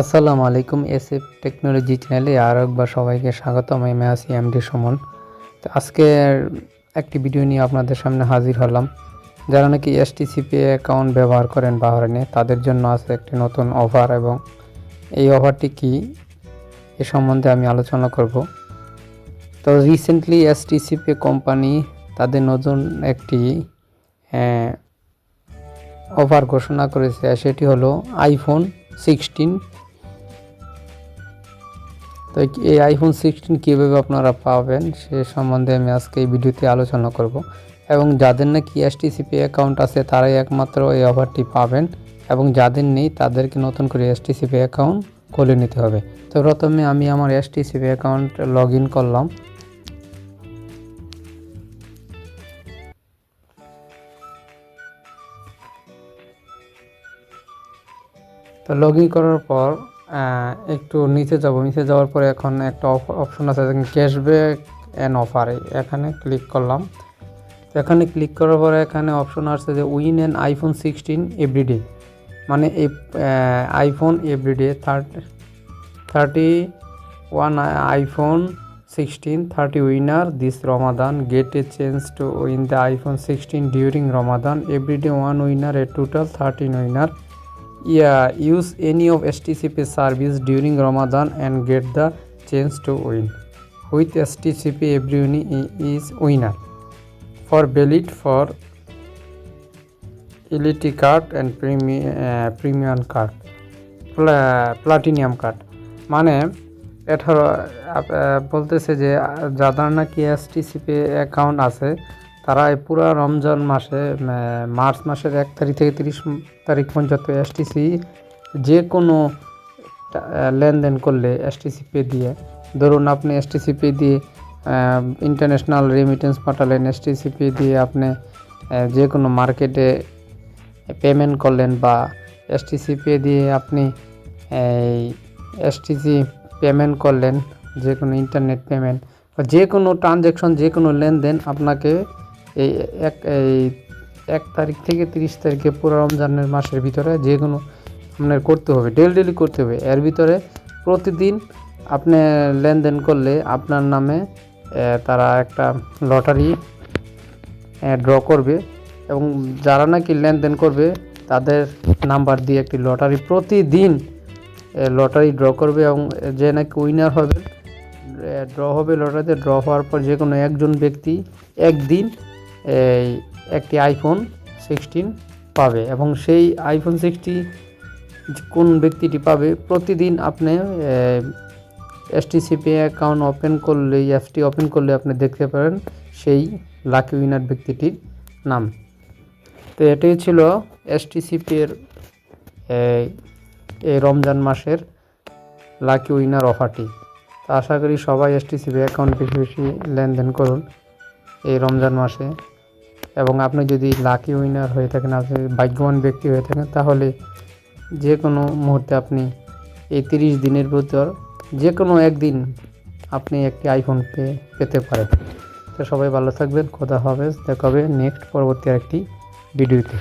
আসসালামু আলাইকুম S F technology চ্যানেলে আর একবার সবাইকে স্বাগতম। আমি আছি এমডি সুমন। তো আজকের একটি ভিডিও নিয়ে আপনাদের সামনে হাজির হলাম। যারা নাকি এসটিসিপি অ্যাকাউন্ট ব্যবহার করেন বাহারানে তাদের জন্য আছে একটি নতুন অফার এবং এই অফারটি কি এ সম্বন্ধে আমি আলোচনা করব। তো রিসেন্টলি এসটিসিপি কোম্পানি তাদের নতুন একটি অফার ঘোষণা করেছে, সেটি হলো আইফোন সিক্সটিন তো এই আইফোন সিক্সটিন কীভাবে আপনারা পাবেন সে সম্বন্ধে আমি আজকে এই ভিডিওতে আলোচনা করব এবং যাদের নাকি এসটিসিপি অ্যাকাউন্ট আছে, তারাই একমাত্র এই অফারটি পাবেন এবং যাদের নেই, তাদেরকে নতুন করে এসটিসিপি অ্যাকাউন্ট খুলে নিতে হবে। তো প্রথমে আমি আমার এসটিসিপি অ্যাকাউন্ট লগ করলাম। তো লগ করার পর একটু নিচে যাব। নিচে যাওয়ার পরে এখন একটা অপশন আছে ক্যাশব্যাক অ্যান্ড অফার এখানে ক্লিক করলাম। এখানে ক্লিক করার পরে এখানে অপশন আসছে যে win an iPhone sixteen everyday মানে এই iPhone everyday third thirty one iPhone sixteen thirty winner this Ramadan get a change to win the iPhone sixteen during Ramadan everyday one winner a total thirteen winner Yeah, use any of STCP service during Ramadan and get the chance to win. With STCP, everyone is winner. For valid for Elite card and premium, uh, premium card, Pla- platinum card. মানে আহ, বলতেছে যে যাদের নাকি এসটিসিপি account আছে তারা এই পুরো রমজান মাসে মার্চ মাসের এক তারিখ থেকে তিরিশ তারিখ পর্যন্ত এসটিসি যে কোনো লেনদেন করলে এসটিসি পে দিয়ে। ধরুন আপনি এসটিসি পে দিয়ে ইন্টারন্যাশনাল রেমিটেন্স পাঠালেন এসটিসি পে দিয়ে আপনি যে কোনো মার্কেটে পেমেন্ট করলেন বা এসটিসি পে দিয়ে আপনি এই এসটিসি পেমেন্ট করলেন যে কোনো ইন্টারনেট পেমেন্ট বা যে কোনো ট্রানজ্যাকশন যে কোনো লেনদেন আপনাকে এই এক এই এক তারিখ থেকে তিরিশ তারিখে পুরো রমজানের মাসের ভিতরে যে কোনো আপনার করতে হবে ডেলি ডেলি করতে হবে। এর ভিতরে প্রতিদিন আপনি লেনদেন করলে আপনার নামে তারা একটা লটারি ড্র করবে এবং যারা নাকি লেনদেন করবে তাদের নাম্বার দিয়ে একটি লটারি প্রতিদিন লটারি ড্র করবে এবং যে নাকি উইনার হবে ড্র হবে, লটারিতে ড্র হওয়ার পর যে কোনো একজন ব্যক্তি একদিন এই একটি আইফোন সিক্সটিন পাবে এবং সেই আইফোন সিক্সটি কোন ব্যক্তিটি পাবে? প্রতিদিন আপনি এসটিসিপি অ্যাকাউন্ট ওপেন করলে অ্যাপটি ওপেন করলে আপনি দেখতে পারেন সেই লাকি উইনার ব্যক্তিটির নাম। তো এটাই ছিল এসটিসিপির এই রমজান মাসের লাকি উইনার অফারটি তো আশা করি সবাই এসটিসিপি অ্যাকাউন্ট বেশি বেশি লেনদেন করুন এই রমজান মাসে। এবং আপনি যদি লাকি উইনার হয়ে থাকেন, আপনি ভাগ্যবান ব্যক্তি হয়ে থাকেন, তাহলে যে কোনো মুহূর্তে আপনি এই তিরিশ দিনের ভিতর যে কোনো একদিন আপনি একটি আইফোন পে, পেতে পারেন। তো সবাই ভালো থাকবেন, খোদা হবে দেখা হবে নেক্সট পরবর্তী একটি ভিডিওতে